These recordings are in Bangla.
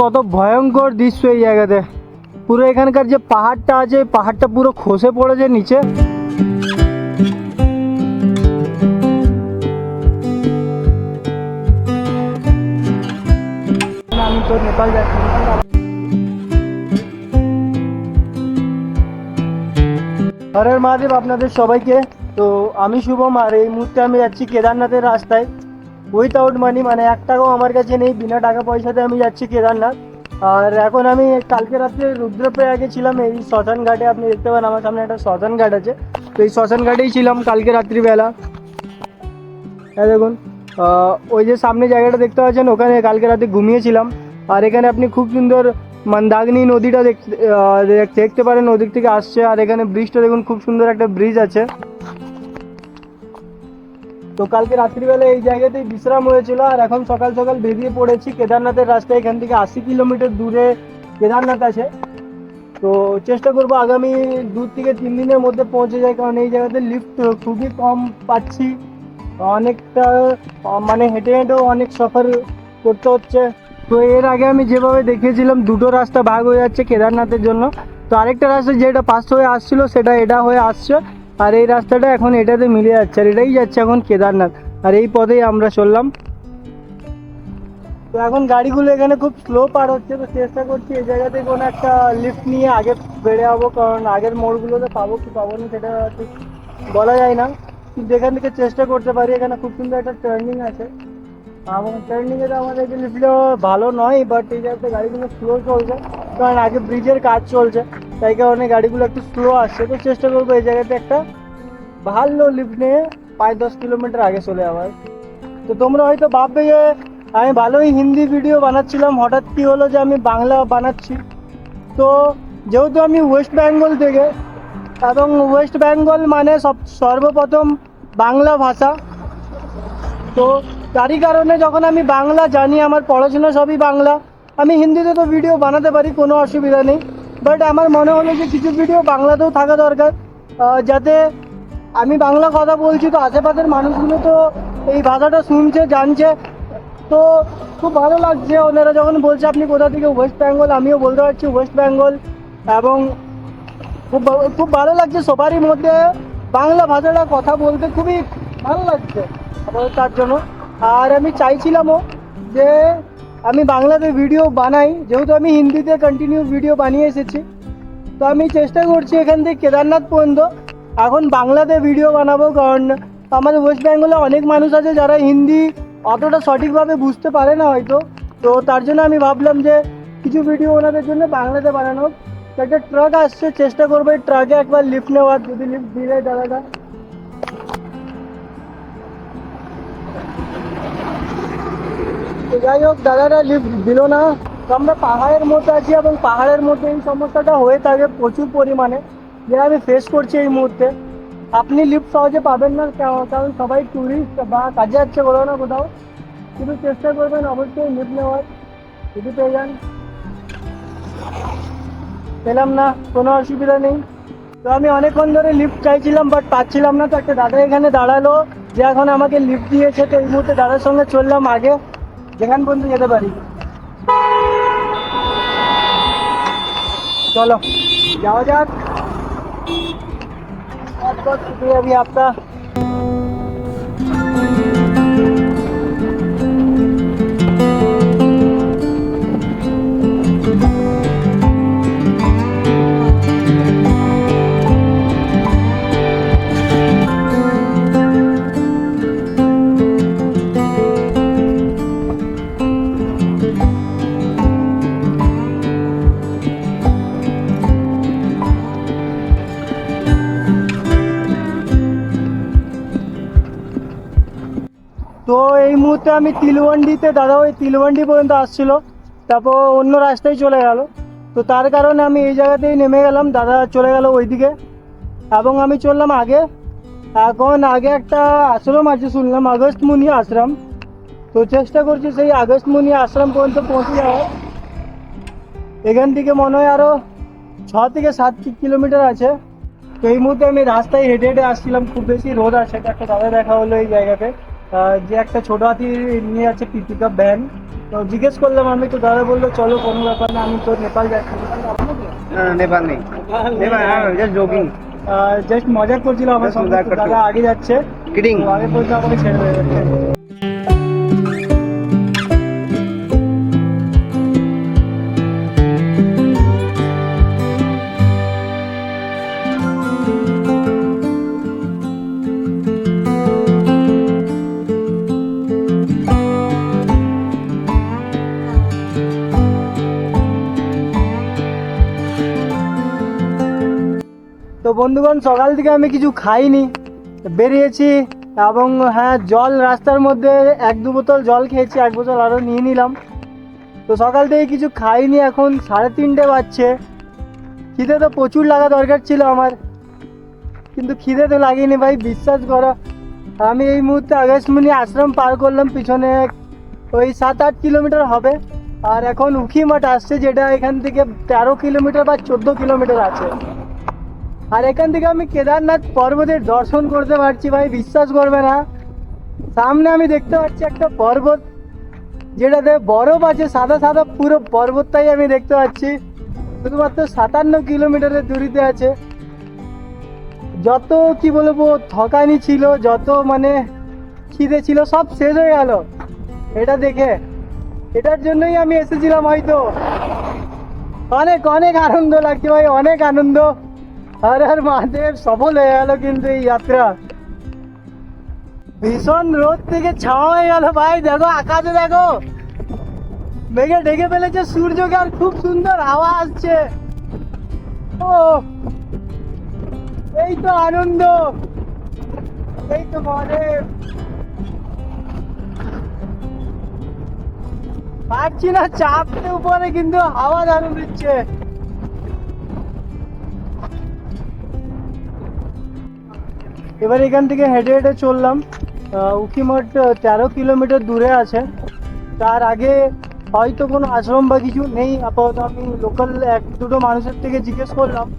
কত ভয়ঙ্কর দৃশ্য এই জায়গাতে। পুরো এখানকার যে পাহাড়টা আছে পাহাড়টা পুরো খসে পড়েছে নিচে। আমি তো নেপাল যাচ্ছি। হরের মহাদেব আপনাদের সবাইকে। তো আমি শুভম আর এই মুহূর্তে আমি যাচ্ছি কেদারনাথের রাস্তায়। উইথাউট মানি মানে এক টাকাও আমার কাছে নেই। বিনা টাকা পয়সাতে আমি যাচ্ছি কেদারনাথ। আর এখন আমি কালকে রাত্রে রুদ্রপ্রয়াগে ছিলাম এই শ্মশান ঘাটে। আপনি দেখতে পান, আমার সামনে একটা শ্মশান ঘাট আছে। তো এই শ্মশান ঘাটেই ছিলাম কালকে রাত্রিবেলা। হ্যাঁ দেখুন ওই যে সামনে জায়গাটা দেখতে পাচ্ছেন, ওখানে কালকে রাতে ঘুমিয়েছিলাম। আর এখানে আপনি খুব সুন্দর মন্দাগনি নদীটা দেখতে দেখতে পারেন, ওদিক থেকে আসছে। আর এখানে ব্রিজটা দেখুন, খুব সুন্দর একটা ব্রিজ আছে। তো কালকে রাত্রিবেলা এই জায়গাতেই বিশ্রাম হয়েছিল আর এখন সকাল সকাল বেরিয়ে পড়েছি কেদারনাথের রাস্তায় এখান থেকে আশি কিলোমিটার দূরে কেদারনাথ আছে। তো চেষ্টা করব আগামী দু থেকে তিন দিনের মধ্যে পৌঁছে যায় কারণ এই জায়গাতে লিফট খুবই কম পাচ্ছি। অনেকটা মানে হেঁটে হেঁটেও অনেক সফর করতে হচ্ছে। তো এর আগে আমি যেভাবে দেখিয়েছিলাম, দুটো রাস্তা ভাগ হয়ে যাচ্ছে কেদারনাথের জন্য। তো আরেকটা রাস্তা যেটা পাশ হয়ে আসছিল, সেটা এটা হয়ে আসছে। আর এই রাস্তাটা এখন এটাতে মিলে যাচ্ছে, আর এটাই যাচ্ছে এখন কেদারনাথ। আর এই পথেই আমরা চললাম। তো এখন গাড়িগুলো এখানে খুব স্লো পার হচ্ছে, তো চেষ্টা করছি এই জায়গাতে কোনো একটা লিফট নিয়ে আগে বেড়ে যাব কারণ আগের মোড়গুলোতে পাবো কি পাবো না সেটা ঠিক বলা যায় না। কিন্তু এখান থেকে চেষ্টা করতে পারি, এখানে খুব সুন্দর একটা টার্নিং আছে। এবং টার্নিং এর আমাদের যে লিফটগুলো ভালো নয় বাট এই জায়গাতে গাড়িগুলো স্লো চলছে, কারণ আগে ব্রিজের কাজ চলছে। তাই কারণে গাড়িগুলো একটু স্লো আসছে। তো চেষ্টা করব এই জায়গাতে একটা ভালো লিফট নিয়ে পাঁচ দশ কিলোমিটার আগে চলে যাওয়ার। তো তোমরা হয়তো ভাববে যে আমি ভালোই হিন্দি ভিডিও বানাচ্ছিলাম। হঠাৎ কি হলো যে আমি বাংলা বানাচ্ছি। তো যেহেতু আমি ওয়েস্ট বেঙ্গল থেকে, এবং ওয়েস্ট বেঙ্গল মানে সব সর্বপ্রথম বাংলা ভাষা, তো তারই কারণে যখন আমি বাংলা জানি, আমার পড়াশোনা সবই বাংলা। আমি হিন্দিতে তো ভিডিও বানাতে পারি, কোনো অসুবিধা নেই। বাট আমার মনে হলো যে কিছু ভিডিও বাংলাতেও থাকা দরকার। যাতে আমি বাংলা কথা বলছি, তো আশেপাশের মানুষগুলো তো এই ভাষাটা শুনছে, জানছে। তো খুব ভালো লাগছে ওনারা যখন বলছে, আপনি কোথা থেকে? ওয়েস্ট বেঙ্গল আমিও বলতে পারছি ওয়েস্ট বেঙ্গল এবং খুব খুব ভালো লাগছে সবারই মধ্যে বাংলা ভাষাটা কথা বলতে খুবই ভালো লাগছে। তার জন্য। আর আমি চাইছিলামও যে আমি বাংলাতে ভিডিও বানাই, যেহেতু আমি হিন্দিতে কন্টিনিউ ভিডিও বানিয়ে এসেছি। তো আমি চেষ্টা করছি এখান থেকে কেদারনাথ পর্যন্ত। এখন বাংলাতে ভিডিও বানাবো, কারণ আমাদের ওয়েস্ট বেঙ্গলে অনেক মানুষ আছে যারা হিন্দি অতটা সঠিকভাবে বুঝতে পারে না হয়তো। তো তার জন্য আমি ভাবলাম যে কিছু ভিডিও ওনাদের জন্য বাংলাতে বানানো একটা ট্রাক আসছে, চেষ্টা করব এই ট্রাকে একবার লিফ্ট নেওয়ার, যদি লিফট দেয় দাদাটা। যাই হোক, দাদারা লিফট দিল না। তো আমরা পাহাড়ের মধ্যে আছি এবং পাহাড়ের মধ্যে এই সমস্যাটা হয়ে থাকে প্রচুর পরিমাণে। যেটা আমি ফেস করছি এই মুহূর্তে। আপনি লিফট সহজে পাবেন না কারণ সবাই ট্যুরিস্ট বা কাজে যাচ্ছে কোথাও না কোথাও। কিন্তু চেষ্টা করবেন অবশ্যই লিফট নেওয়ার। যদি পেয়ে যান। পেলাম না, কোনো অসুবিধা নেই। তো আমি অনেকক্ষণ ধরে লিফট চাইছিলাম বাট পাচ্ছিলাম না। তো একটা দাদা এখানে দাঁড়াল। যে এখন আমাকে লিফট দিয়েছে, তো এই মুহূর্তে দাদার সঙ্গে চললাম আগে। যেখান পর্যন্ত যেতে পারি चलो जाओ जाओ बहुत बहुत शुक्रिया अभी आपका তো এই মুহূর্তে আমি তিলওয়ান্ডিতে দাদা ওই তিলওয়ান্ডি পর্যন্ত আসছিল, তারপর অন্য রাস্তায় চলে গেল। তো তার কারণে আমি এই জায়গাতেই নেমে গেলাম, দাদা চলে গেল ওইদিকে। এবং আমি চললাম আগে। এখন আগে একটা আশ্রম আছে, শুনলাম, আগস্ট মুনি আশ্রম। তো চেষ্টা করছি সেই আগস্ট মুনি আশ্রম পর্যন্ত পৌঁছে যাওয়ার। এখান থেকে মনে হয় আরও ছ থেকে সাত কিলোমিটার আছে। তো এই মুহূর্তে আমি রাস্তায় হেঁটে হেঁটে আসছিলাম, খুব বেশি রোদ আছে একটা দাদা দেখা হলো এই জায়গাতে। যে একটা ছোট হাতি নিয়ে আছে পিপিকা ব্যান তো জিজ্ঞেস করলাম আমি তো দাদা বলল চলো কোনো ব্যাপার না আমি তো নেপাল যাচ্ছি। নেপাল নেই। হ্যাঁ জাস্ট জোকিং জাস্ট মজা করছিলাম আমার সঙ্গে দাদা আগে যাচ্ছে। কিডিং আগে পর্যন্ত আমাকে ছেড়ে দেবে। তো বন্ধুগণ, সকাল থেকে আমি কিছু খাইনি। বেরিয়েছি এবং হ্যাঁ জল রাস্তার মধ্যে এক দু বোতল জল খেয়েছি, এক বোতল আরও নিয়ে নিলাম। তো সকাল থেকে কিছু খাইনি, এখন সাড়ে তিনটে বাজছে। খিদে তো প্রচুর লাগা দরকার ছিল আমার। কিন্তু খিদে তো লাগেনি ভাই, বিশ্বাস করো। আমি এই মুহূর্তে আগস্টমণি আশ্রম পার করলাম, পিছনে ওই সাত আট কিলোমিটার হবে। আর এখন উখিমঠ আসছে, যেটা এখান থেকে তেরো কিলোমিটার বা চোদ্দ কিলোমিটার আছে। আর এখান থেকে আমি কেদারনাথ পর্বতের দর্শন করতে পারছি ভাই, বিশ্বাস করবে না। সামনে আমি দেখতে পাচ্ছি একটা পর্বত, যেটাতে বরফ আছে, সাদা সাদা পুরো পর্বতটাই আমি দেখতে পাচ্ছি। শুধুমাত্র সাতান্ন কিলোমিটারের দূরিতে আছে। যত, কি বলব, থকানি ছিল, যত মানে খিদে ছিল, সব শেষ হয়ে গেল। এটা দেখে। এটার জন্যই আমি এসেছিলাম হয়তো। অনেক অনেক আনন্দ লাগছে ভাই, অনেক আনন্দ। হর হর মহাদেব, সফল হয়ে গেল কিন্তু এই যাত্রা। ভীষণ রোদ থেকে ছাওয়া হয়ে গেল ভাই, দেখো আকাশে দেখো। মেঘে ঢেকে ফেলেছে সূর্যকে আর খুব সুন্দর হাওয়া আসছে। ও, এই তো আনন্দ। এই তো মহাদেব। পারছি না, চাপতে উপরে কিন্তু হাওয়া দারুণ দিচ্ছে এবার এখান থেকে হেঁটে হেঁটে চললাম। আহ, উখিমঠ তেরো কিলোমিটার দূরে আছে। তার আগে হয়তো কোনো আশ্রম বা কিছু নেই। আপাতত আমি লোকাল এক দুটো মানুষের থেকে জিজ্ঞেস করলাম।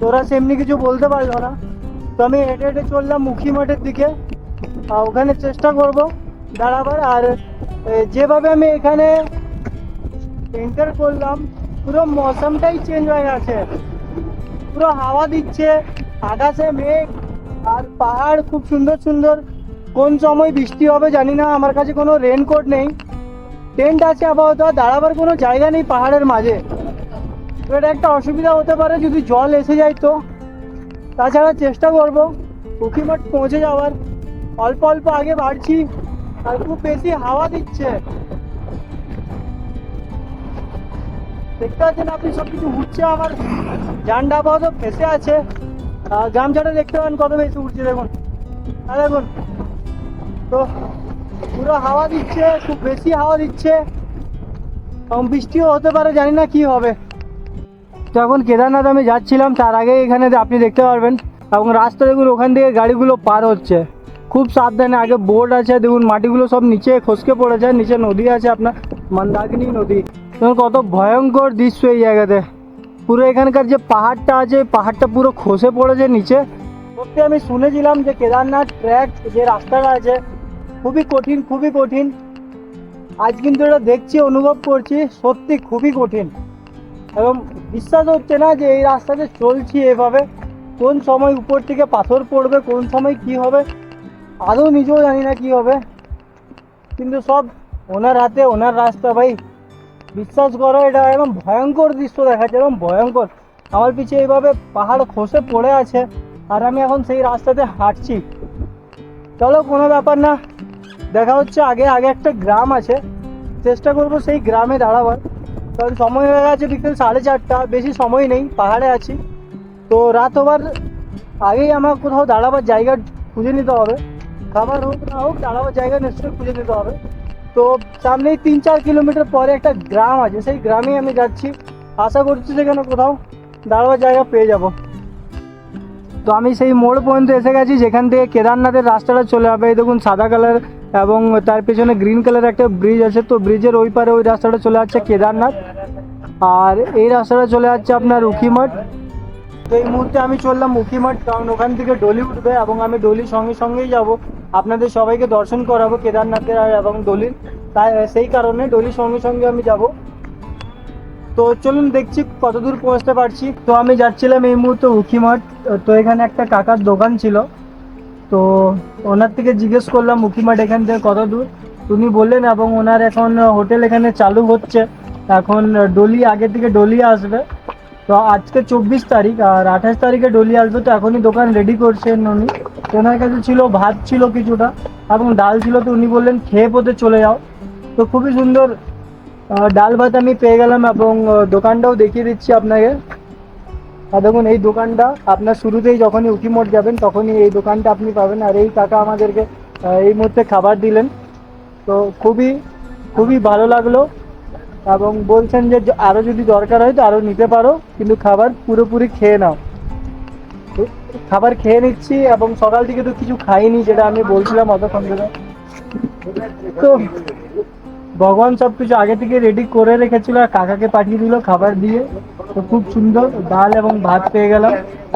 তোরা সেমনি কিছু বলতে পারল না। তো আমি হেঁটে হেঁটে চললাম উখিমঠের দিকে। ওখানে চেষ্টা করব দাঁড়াবার। আর যেভাবে আমি এখানে এন্টার করলাম পুরো মৌসমটাই চেঞ্জ হয়ে গেছে। পুরো হাওয়া দিচ্ছে আকাশে মেঘ। আর পাহাড় খুব সুন্দর সুন্দর। কোন সময় বৃষ্টি হবে জানি না, আমার কাছে কোনো রেনকোট নেই। টেন্ট আছে আপাতত, দাঁড়াবার কোনো জায়গা নেই পাহাড়ের মাঝে। তো এটা একটা অসুবিধা হতে পারে যদি জল এসে যায় তো। তাছাড়া চেষ্টা করব উখিমঠ পৌঁছে যাওয়ার। অল্প অল্প আগে বাড়ছি, আর খুব বেশি হাওয়া দিচ্ছে। দেখতে পাচ্ছেন আপনি সব কিছু উঠছে আমার জানটা আপাতত ফেসে আছে। গামছাটা দেখতে পান কত বেশি উঠছে দেখুন। আর দেখুন। তো পুরো হাওয়া দিচ্ছে, খুব বেশি হাওয়া দিচ্ছে। এবং বৃষ্টিও হতে পারে, জানি না কি হবে। তো এখন কেদারনাথ আমি যাচ্ছিলাম, তার আগে এখানে আপনি দেখতে পারবেন। এবং রাস্তা দেখুন, ওখান থেকে গাড়িগুলো পার হচ্ছে। খুব সাবধানে, আগে বোর্ড আছে, দেখুন, মাটিগুলো সব নিচে খসকে পড়েছে, নিচে নদী আছে আপনার, মন্দাকিনী নদী। কত ভয়ঙ্কর দৃশ্য এই জায়গাতে। পুরো এখানকার যে পাহাড়টা আছে, পাহাড়টা পুরো খসে পড়েছে নিচে। সত্যি আমি শুনেছিলাম যে কেদারনাথ ট্র্যাক যে রাস্তাটা আছে, খুবই কঠিন খুবই কঠিন। আজ কিন্তু এটা দেখছি, অনুভব করছি, সত্যি খুবই কঠিন। এবং বিশ্বাস হচ্ছে না যে এই রাস্তাতে চলছি এভাবে, কোন সময় উপর থেকে পাথর পড়বে, কোন সময় কি হবে, আদৌ নিজেও জানি না কি হবে। কিন্তু সব ওনার হাতে, ওনার রাস্তা ভাই। বিশ্বাস করো, এটা একদম ভয়ঙ্কর দৃশ্য দেখাচ্ছে এবং ভয়ঙ্কর। আমার পিছে এইভাবে পাহাড় খসে পড়ে আছে, আর আমি এখন সেই রাস্তাতে হাঁটছি। চলো, কোনো ব্যাপার না। দেখা হচ্ছে আগে আগে একটা গ্রাম আছে। চেষ্টা করব সেই গ্রামে দাঁড়াবার। কারণ সময় হয়ে গেছে, বিকেল সাড়ে চারটা, বেশি সময় নেই, পাহাড়ে আছি। তো রাত হবার আগেই আমার কোথাও দাঁড়াবার জায়গা খুঁজে নিতে হবে। খাবার হোক না হোক, দাঁড়াবার জায়গা নিশ্চয়ই খুঁজে নিতে হবে। তো সামনেই তিন চার কিলোমিটার পরে একটা গ্রাম আছে, সেই গ্রামেই আমি যাচ্ছি। আশা করছি সেখানে কোথাও দাঁড়াবার জায়গা পেয়ে যাব। তো আমি সেই মোড় পর্যন্ত এসে গেছি, যেখান থেকে কেদারনাথের রাস্তাটা চলে যাবে। এই দেখুন, সাদা কালার এবং তার পেছনে গ্রিন কালার একটা ব্রিজ আছে। তো ব্রিজের ওই পারে ওই রাস্তাটা চলে যাচ্ছে কেদারনাথ। আর এই রাস্তাটা চলে যাচ্ছে আপনার উখিমঠ তো এই মুহূর্তে আমি চললাম উখিমঠ কারণ ওখান থেকে ডলি উঠবে এবং আমি ডলির সঙ্গে সঙ্গেই যাব। আপনাদের সবাইকে দর্শন করাবো কেদারনাথের আর এবং ডলির তাই সেই কারণে ডলির সঙ্গে সঙ্গে আমি যাব। তো চলুন দেখছি কতদূর পৌঁছতে পারছি। তো আমি যাচ্ছিলাম এই মুহূর্তে উখিমঠ তো এখানে একটা কাকার দোকান ছিল। তো ওনার থেকে জিজ্ঞেস করলাম উখিমাঠ এখান থেকে কত দূর উনি বললেন, এবং ওনার এখন হোটেল এখানে চালু হচ্ছে। এখন ডলি, আগে থেকে ডলি আসবে। তো আজকে চব্বিশ তারিখ, আর আঠাশ তারিখে ডলি আসবে, তো এখনই দোকান রেডি করছেন উনি। ওনার কাছে ছিল, ভাত ছিল কিছুটা, এবং ডাল ছিল, তো উনি বললেন, খেয়ে পথে চলে যাও। তো খুবই সুন্দর ডাল ভাত আমি পেয়ে গেলাম, এবং দোকানটাও দেখিয়ে দিচ্ছি আপনাকে। আর দেখুন, এই দোকানটা আপনার শুরুতেই যখনই উকিমোট যাবেন, তখনই এই দোকানটা আপনি পাবেন, আর এই কাকা আমাদেরকে এই মুহূর্তে খাবার দিলেন। তো খুবই খুবই ভালো লাগল। এবং বলছেন যে য- আরও যদি দরকার হয় তো আরও নিতে পারো, কিন্তু খাবার পুরোপুরি খেয়ে নাও। খাবার খেয়ে নিচ্ছি এবং সকাল থেকে তো কিছু খাইনি, যেটা আমি বলছিলাম অতক্ষণ ধরে। তো ভগবান সব কিছু আগে থেকে রেডি করে রেখেছিল আর কাকাকে পাঠিয়ে দিল খাবার দিয়ে। তো খুব সুন্দর, ডাল এবং ভাত পেয়ে গেলাম।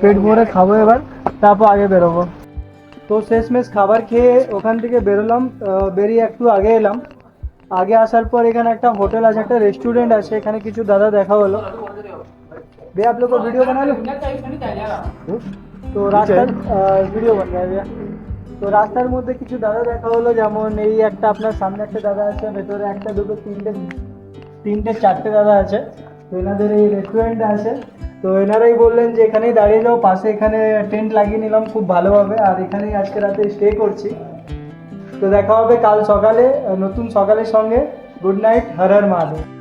পেট ভরে খাব এবার, তারপর আগে বেরোবো। তো শেষমেশ খাবার খেয়ে ওখান থেকে বেরোলাম বেরিয়ে একটু আগে এলাম। আগে আসার পর এখানে একটা হোটেল আছে একটা রেস্টুরেন্ট আছে এখানে কিছু দাদা দেখা হলো বে आप लोग को वीडियो बना लो তো রাস্তার ভিডিও বানাবে তো রাস্তার মধ্যে কিছু দাদা দেখা হলো যেমন এই একটা আপনার সামনে একটা দাদা আছে ভেতরে একটা দুটো তিনটে তিনটে চারটে দাদা আছে তো এনাদের এই রেস্টুরেন্ট আছে তো এনারাই বললেন যে এখানেই দাঁড়িয়ে যাও পাশে এখানে টেন্ট লাগিয়ে নিলাম খুব ভালোভাবে আর এখানেই আজকে রাতে স্টে করছি তো দেখা হবে কাল সকালে নতুন সকালের সঙ্গে। Good night Har Har Mahadev.